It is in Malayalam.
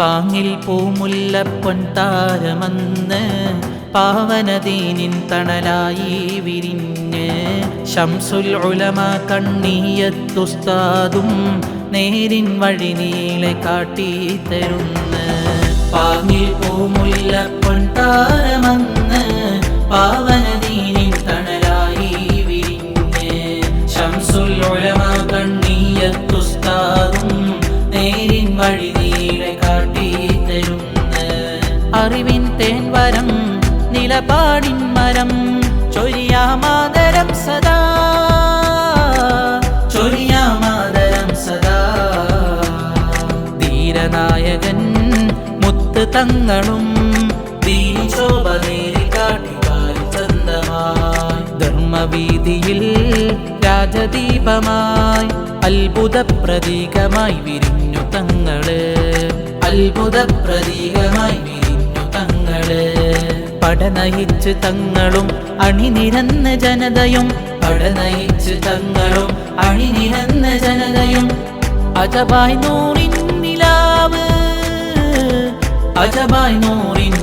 പാങ്ങിൽ പൂമുല്ലപ്പൊൻ താരമന്ന് പാവനദീനിൻ തണലായി വിരിഞ്ഞ്. ശംസുൽ ഉലമ കണ്ണീയത്തുസ്താദും നേരിൻ വഴി നീളെ കാട്ടി തരുന്ന. പാങ്ങിൽ പൂമുല്ലപ്പൊൻ താരമന്ന് പാവനദീനിൻ തണലായി വിരിഞ്ഞ്. ശംസുൽ ഉലമ കണ്ണീയത്തുസ്താദും അറിവിൻ തേൻവരം നിലപാടിൻ മരം ചൊരിയാമാതരം സദാ. ചൊരിയാമാതരം സദാ. ധീരനായകൻ മുത്ത് തങ്ങളും ധർമ്മവീതിയിൽ രാജദീപമായി അത്ഭുത പ്രതീകമായി വിരിഞ്ഞു തങ്ങൾ. അത്ഭുത പ്രതീകമായി തങ്ങൾ. പടനയിച്ചു തങ്ങളും അണിനിരന്ന ജനതയും പടനയിച്ചു തങ്ങളും അണിനിരന്ന ജനതയും. അജബായ് നൂറിൻ നിലാവ് അജബായ് നൂറിൻ